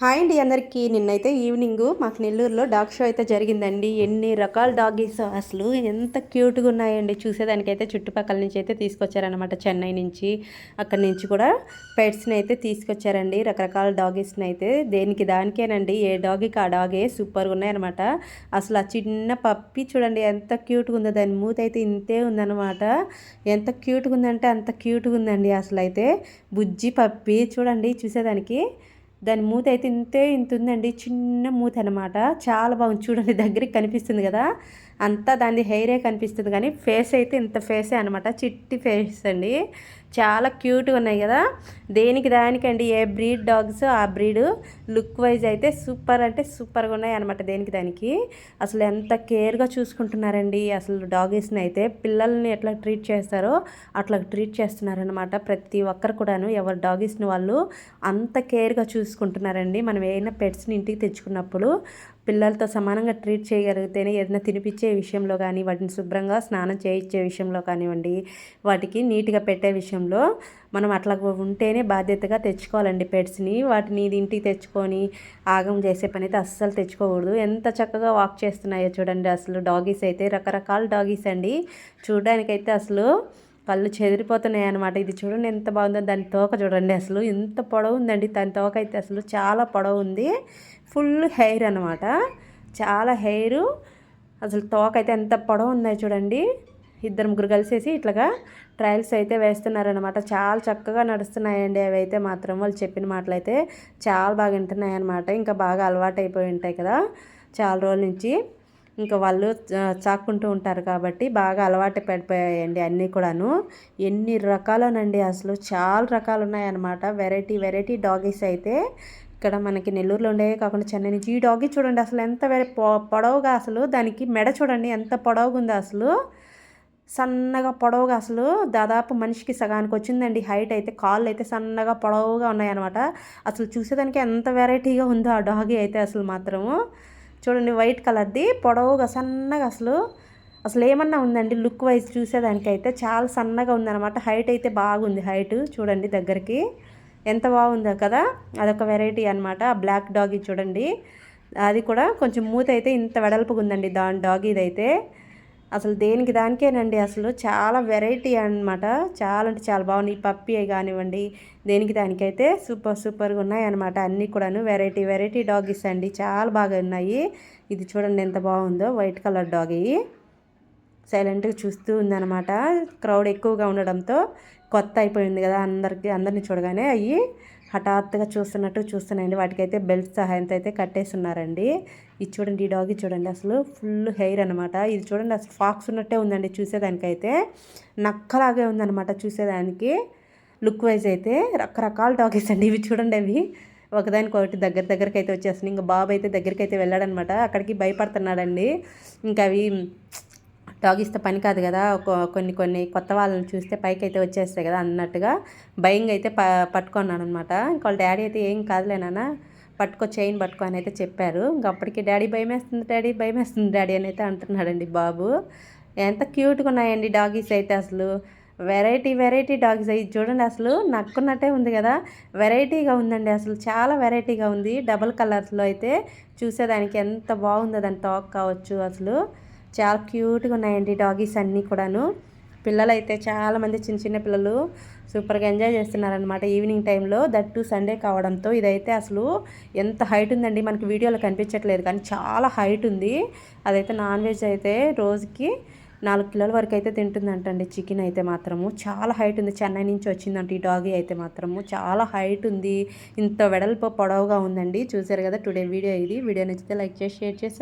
Hi అండి అందరికీ. నిన్నైతే ఈవినింగ్ మాకు నెల్లూరులో డాగ్ షో అయితే జరిగిందండి. ఎన్ని రకాల డాగీస్ అసలు ఎంత క్యూట్గా ఉన్నాయండి. చూసేదానికైతే చుట్టుపక్కల నుంచి అయితే తీసుకొచ్చారనమాట చెన్నై నుంచి అక్కడి నుంచి కూడా పెట్స్ని అయితే తీసుకొచ్చారండి. రకరకాల డాగీస్ని అయితే దేనికి దానికేనండి. ఏ డాగీకి ఆ డాగే సూపర్గా ఉన్నాయన్నమాట. అసలు ఆ చిన్న పప్పి చూడండి ఎంత క్యూట్గా ఉందో. దాని మూత అయితే ఇంతే ఉందన్నమాట. ఎంత క్యూట్గా ఉందంటే అంత క్యూట్గా ఉందండి అసలు అయితే బుజ్జి పప్పి చూడండి చూసేదానికి. దాని మూత అయితే ఇంతే ఇంత ఉందండి చిన్న మూత అనమాట చాలా బాగుంది. చూడండి దగ్గరికి కనిపిస్తుంది కదా. అంతా దాని హెయిరే కనిపిస్తుంది. కానీ ఫేస్ అయితే ఇంత ఫేసే అనమాట. చిట్టి ఫేస్ అండి. చాలా క్యూట్గా ఉన్నాయి కదా? దేనికి దానికండి? ఏ బ్రీడ్ డాగ్స్? ఆ బ్రీడ్ లుక్ వైజ్ అయితే సూపర్ అంటే సూపర్గా ఉన్నాయి అనమాట దేనికి దానికి. అసలు ఎంత కేర్గా చూసుకుంటున్నారండి అసలు డాగీస్ని అయితే. పిల్లల్ని ఎట్లా ట్రీట్ చేస్తారో అట్లా ట్రీట్ చేస్తున్నారనమాట ప్రతి ఒక్కరు కూడాను. ఎవరు డాగీస్ని వాళ్ళు అంత కేర్గా చూసుకుంటున్నారండి. మనం ఏదైనా పెట్స్ని ఇంటికి తెచ్చుకున్నప్పుడు పిల్లలతో సమానంగా ట్రీట్ చేయగలిగితేనే ఏదైనా తినిపించే విషయంలో కానీ వాటిని శుభ్రంగా స్నానం చేయించే విషయంలో కానివ్వండి వాటికి నీట్గా పెట్టే విషయంలో మనం అట్లా ఉంటేనే బాధ్యతగా తెచ్చుకోవాలండి పెట్స్ని. వాటిని ఇంటికి తెచ్చుకొని ఆగం చేసే పని అయితే అస్సలు తెచ్చుకోకూడదు. ఎంత చక్కగా వాక్ చేస్తున్నాయో చూడండి అసలు డాగీస్ అయితే రకరకాల డాగీస్ అండి. చూడడానికైతే అసలు పళ్ళు చెదిరిపోతున్నాయి అనమాట ఇది చూడండి ఎంత బాగుందో. దాని తోక చూడండి అసలు ఎంత పొడవు ఉందండి. దాని తోక అయితే అసలు చాలా పొడవు ఉంది. ఫుల్ హెయిర్ అనమాట చాలా హెయిర్. అసలు తోక అయితే ఎంత పొడవు ఉందో చూడండి. ఇద్దరు ముగ్గురు కలిసేసి ఇట్లాగా ట్రయల్స్ అయితే వేస్తున్నారనమాట చాలా చక్కగా నడుస్తున్నాయండి అవి అయితే మాత్రం. వాళ్ళు చెప్పిన మాటలు అయితే చాలా బాగా వింటున్నాయి అనమాట ఇంకా బాగా అలవాటు అయిపోయి ఉంటాయి కదా. చాలా రోజుల నుంచి. ఇంకా వాళ్ళు చాక్కుంటూ ఉంటారు కాబట్టి బాగా అలవాటు పడిపోయాయండి అన్నీ కూడాను. ఎన్ని రకాలనండి అసలు. చాలా రకాలు ఉన్నాయన్నమాట వెరైటీ వెరైటీ డాగీస్ అయితే. ఇక్కడ మనకి నెల్లూరులో ఉండేవి కాకుండా చెన్నై నుంచి. ఈ డాగీ చూడండి అసలు ఎంత పొడవుగా అసలు. దానికి మెడ చూడండి ఎంత పొడవుగా ఉందో అసలు. సన్నగా పొడవుగా అసలు. దాదాపు మనిషికి సగానికి వచ్చిందండి. హైట్ అయితే కాళ్ళు అయితే సన్నగా పొడవుగా ఉన్నాయన్నమాట. అసలు చూసేదానికి ఎంత వెరైటీగా ఉందో ఆ డాగీ అయితే అసలు మాత్రము. చూడండి వైట్ కలర్ది పొడవుగా సన్నగా అసలు. అసలు ఏమన్నా ఉందండి లుక్ వైజ్ చూసేదానికైతే చాలా సన్నగా ఉందన్నమాట. హైట్ అయితే బాగుంది హైట్ చూడండి దగ్గరికి. ఎంత బాగుందో కదా. అదొక వెరైటీ అనమాట బ్లాక్ డాగీ చూడండి. అది కూడా కొంచెం మూత అయితే ఇంత వెడల్పుగా ఉందండి దాని డాగీది అయితే. అసలు దేనికి దానికేనండి అసలు చాలా వెరైటీ అనమాట చాలా అంటే చాలా బాగున్నాయి. పప్పి కానివ్వండి దేనికి దానికైతే సూపర్ సూపర్గా ఉన్నాయి అనమాట అన్నీ కూడాను వెరైటీ వెరైటీ డాగీస్ అండి. చాలా బాగా ఉన్నాయి. ఇది చూడండి ఎంత బాగుందో. White colour doggy. సైలెంట్గా చూస్తూ ఉందన్నమాట. క్రౌడ్ ఎక్కువగా ఉండడంతో కొత్త అయిపోయింది కదా అందరికి అందరిని చూడగానే అవి హఠాత్తుగా చూస్తున్నట్టు చూస్తున్నాయండి. వాటికైతే బెల్ట్ సహాయంతో అయితే కట్టేస్తున్నారండి. ఇది చూడండి ఈ డాగి చూడండి అసలు ఫుల్ హెయిర్ అనమాట ఇది చూడండి అసలు ఫాక్స్ ఉన్నట్టే ఉందండి చూసేదానికైతే. నక్కలాగే ఉందన్నమాట చూసేదానికి. లుక్ వైజ్ అయితే రకరకాల డాగీస్ అండి ఇవి చూడండి అవి. ఒకదానికి ఒకటి దగ్గర దగ్గరికి అయితే వచ్చేస్తుంది ఇంకా బాబు అయితే దగ్గరికి అయితే వెళ్ళాడనమాట అక్కడికి భయపడుతున్నాడండి. ఇంకా అవి డాగిస్తే పని కాదు కదా కొన్ని కొన్ని కొత్త వాళ్ళని చూస్తే పైకి అయితే వచ్చేస్తాయి కదా అన్నట్టుగా భయంగా అయితే ప పట్టుకున్నాను అనమాట ఇంకా వాళ్ళ డాడీ అయితే ఏం కాదులేనా పట్టుకో చైన్ పట్టుకో అని అయితే చెప్పారు. ఇంకా అప్పటికి డాడీ భయం వేస్తుంది డాడీ భయం వేస్తుంది డాడీ అని అయితే అంటున్నాడండి బాబు. ఎంత క్యూట్గా ఉన్నాయండి డాగీస్ అయితే అసలు. వెరైటీ వెరైటీ డాగ్స్ అయ్యి చూడండి అసలు నక్కున్నట్టే ఉంది కదా. వెరైటీగా ఉందండి అసలు చాలా వెరైటీగా ఉంది. డబల్ కలర్స్లో అయితే చూసేదానికి ఎంత బాగుందో దాని టాక్ కావచ్చు అసలు. చాలా క్యూట్గా ఉన్నాయండి డాగీస్ అన్నీ కూడాను. పిల్లలు అయితే చాలామంది చిన్న చిన్న పిల్లలు సూపర్గా ఎంజాయ్ చేస్తున్నారనమాట ఈవినింగ్ టైంలో. దట్టు సండే కావడంతో ఇదైతే అసలు ఎంత హైట్ ఉందండి మనకి వీడియోలో కనిపించట్లేదు కానీ చాలా హైట్ ఉంది. అదైతే నాన్ వెజ్ అయితే రోజుకి నాలుగు కిలోల వరకు అయితే తింటుందంటండి చికెన్ అయితే మాత్రము. చాలా హైట్ ఉంది. చెన్నై నుంచి వచ్చిందంట ఈ డాగీ అయితే మాత్రము. చాలా హైట్ ఉంది. ఇంత వెడల్పు పొడవుగా ఉందండి. చూసారు కదా టుడే వీడియో ఇది. వీడియో నచ్చితే లైక్ చేసి షేర్ చేసి